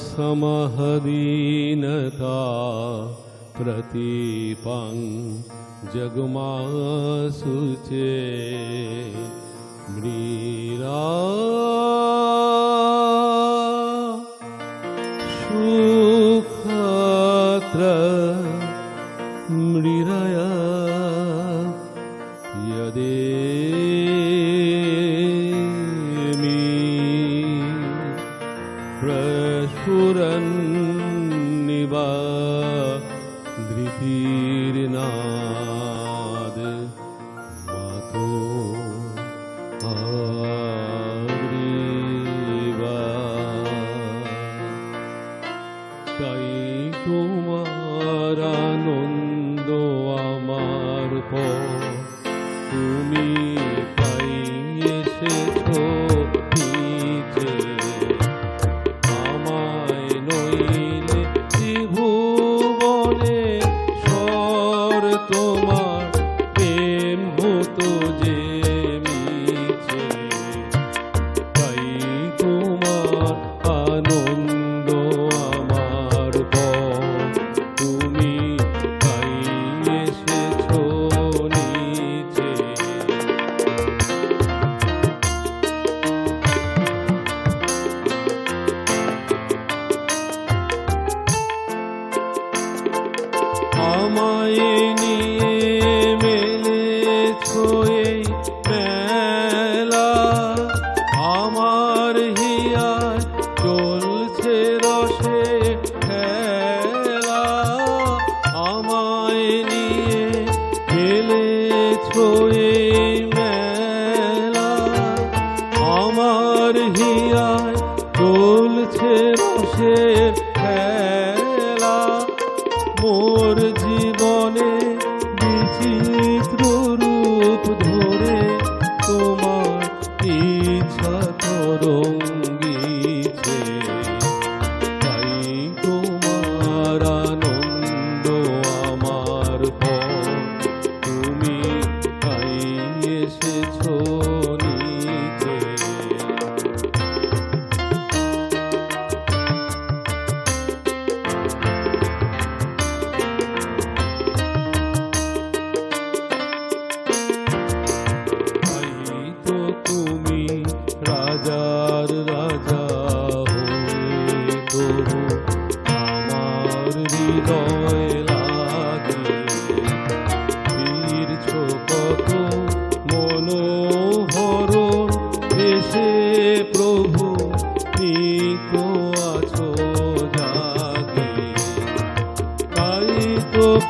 समहदीनता प्रतिपां जगमासु चे म्रीरा सुखत्र मृदय यदे তাই তোমার আনন্দ আমার পর। জীবনে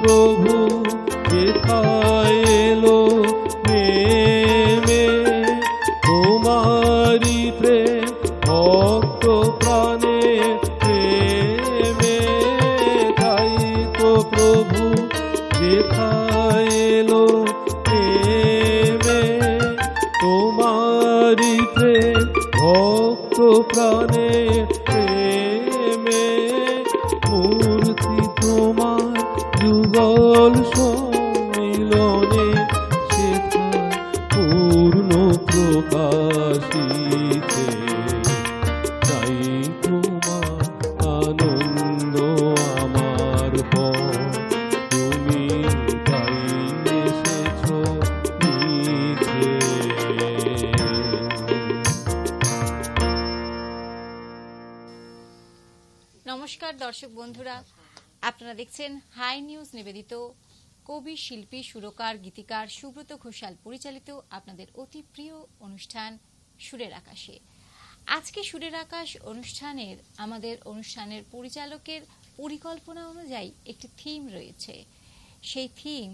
প্রভু কোথায় এলো, নেমে তোমারি প্রেম, ভক্ত প্রাণে প্রেমে। তাই তো প্রভু এলো মে তোমারি প্রেম, ভক্ত প্রাণে soluções. আপনারা দেখছেন হাই নিউজ নিবেদিত কবি, শিল্পী, সুরকার, গীতিকার সুব্রত ঘোষাল পরিচালিত আপনাদের অতি প্রিয় অনুষ্ঠান সুরের আকাশে। আজকে সুরের আকাশ অনুষ্ঠানের, আমাদের অনুষ্ঠানের পরিচালকের পরিকল্পনা অনুযায়ী একটি থিম রয়েছে। সেই থিম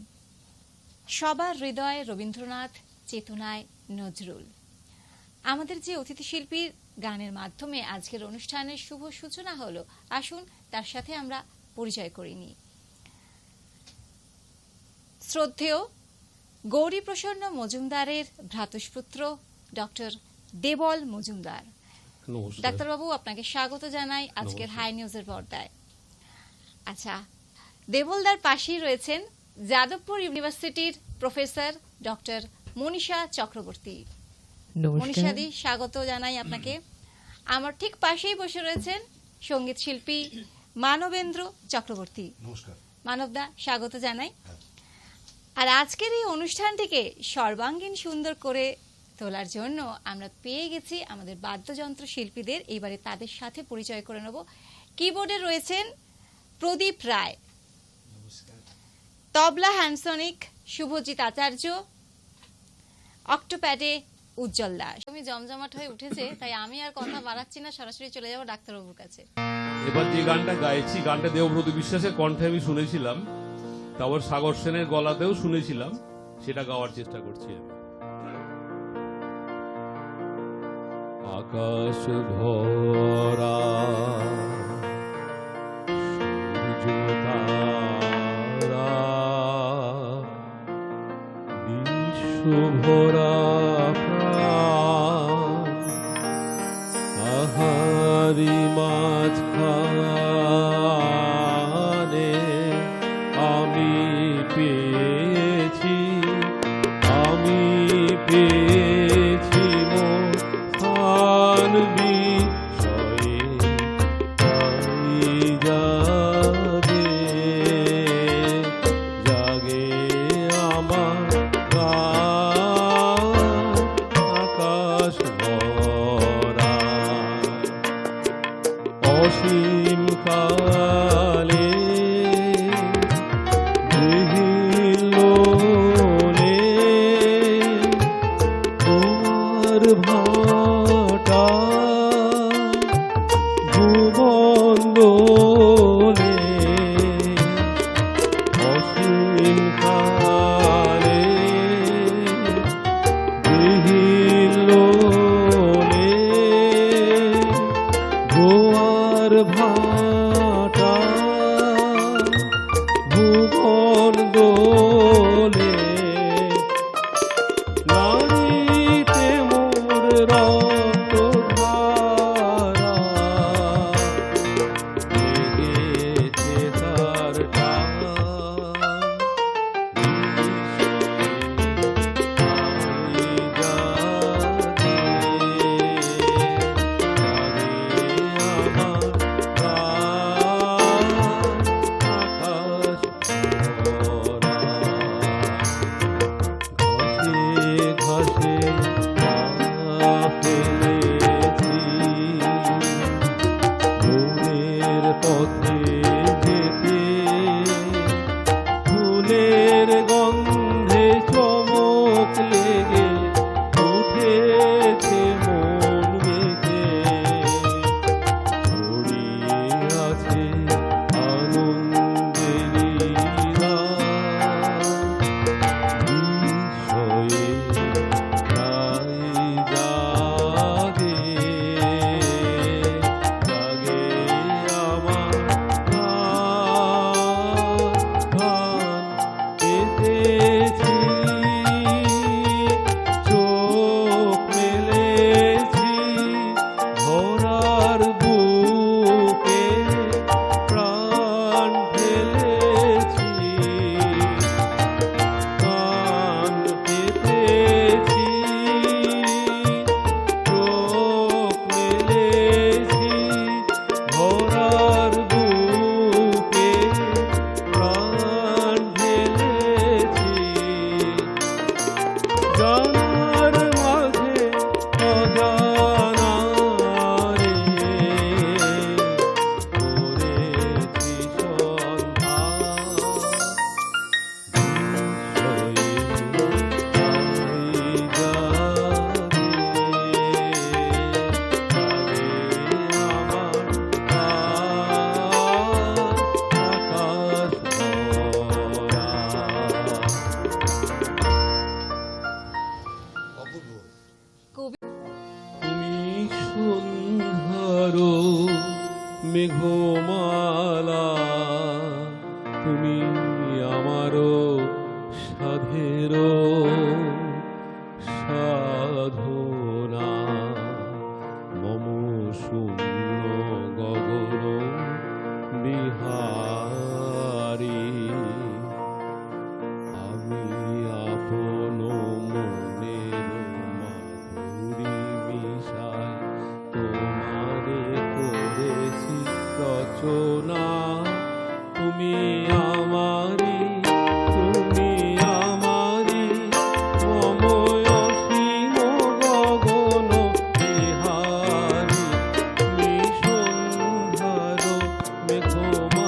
সবার হৃদয়ে রবীন্দ্রনাথ, চেতনায় নজরুল। আমাদের যে অতিথি শিল্পীর গানের মাধ্যমে আজকের অনুষ্ঠানের শুভ সূচনা হলো, আসুন তার সাথে আমরা পরিচয় করে নিই শ্রদ্ধেয় গৌরী প্রসন্ন মজুমদারের ভ্রাতুষ্পুত্র ডক্টর দেবল মজুমদার। ডাক্তারবাবু আপনাকে স্বাগত জানাই আজকের হাই নিউজের পর্দায়। আচ্ছা দেবলদার পাশেই রয়েছেন যাদবপুর ইউনিভার্সিটির প্রফেসর ডক্টর মনীষা চক্রবর্তী। মনীষাদি স্বাগত জানাই আপনাকে। আমার ঠিক পাশেই বসে রয়েছেন সংগীত শিল্পী মানবেন্দ্র চক্রবর্তী। নমস্কার। মানবদা স্বাগত জানাই। আর আজকের এই অনুষ্ঠানটিকে সর্বাঙ্গীন সুন্দর করে তোলার জন্য আমরা পেয়ে গেছি আমাদের বাদ্যযন্ত্র শিল্পীদের। এবারে তাদের সাথে পরিচয় করে নেব। কিবোর্ডে রয়েছেন প্রদীপ রায়। তবলা হ্যান্ডসনিক শুভজিৎ আচার্য। অক্টোপ্যাডে উজ্জ্বল দাস। তুমি জমজমাট হয়ে উঠেছে তাই আমি আর কথা বাড়াচ্ছি না সরাসরি চলে যাব ডাক্তারবাবুর কাছে। এবার যে গানটা গাইছি গানটা দেবব্রত বিশ্বাসের কণ্ঠে আমি শুনেছিলাম তারপর সাগর সেনের গলাতেও শুনেছিলাম সেটা গাওয়ার চেষ্টা করছি আমি। আকাশ ভরা ভরা। Matka. কবি তুমি সুন্দর মেঘমালা তুমি আমারও সাধেরো মেঘমালা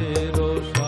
caseros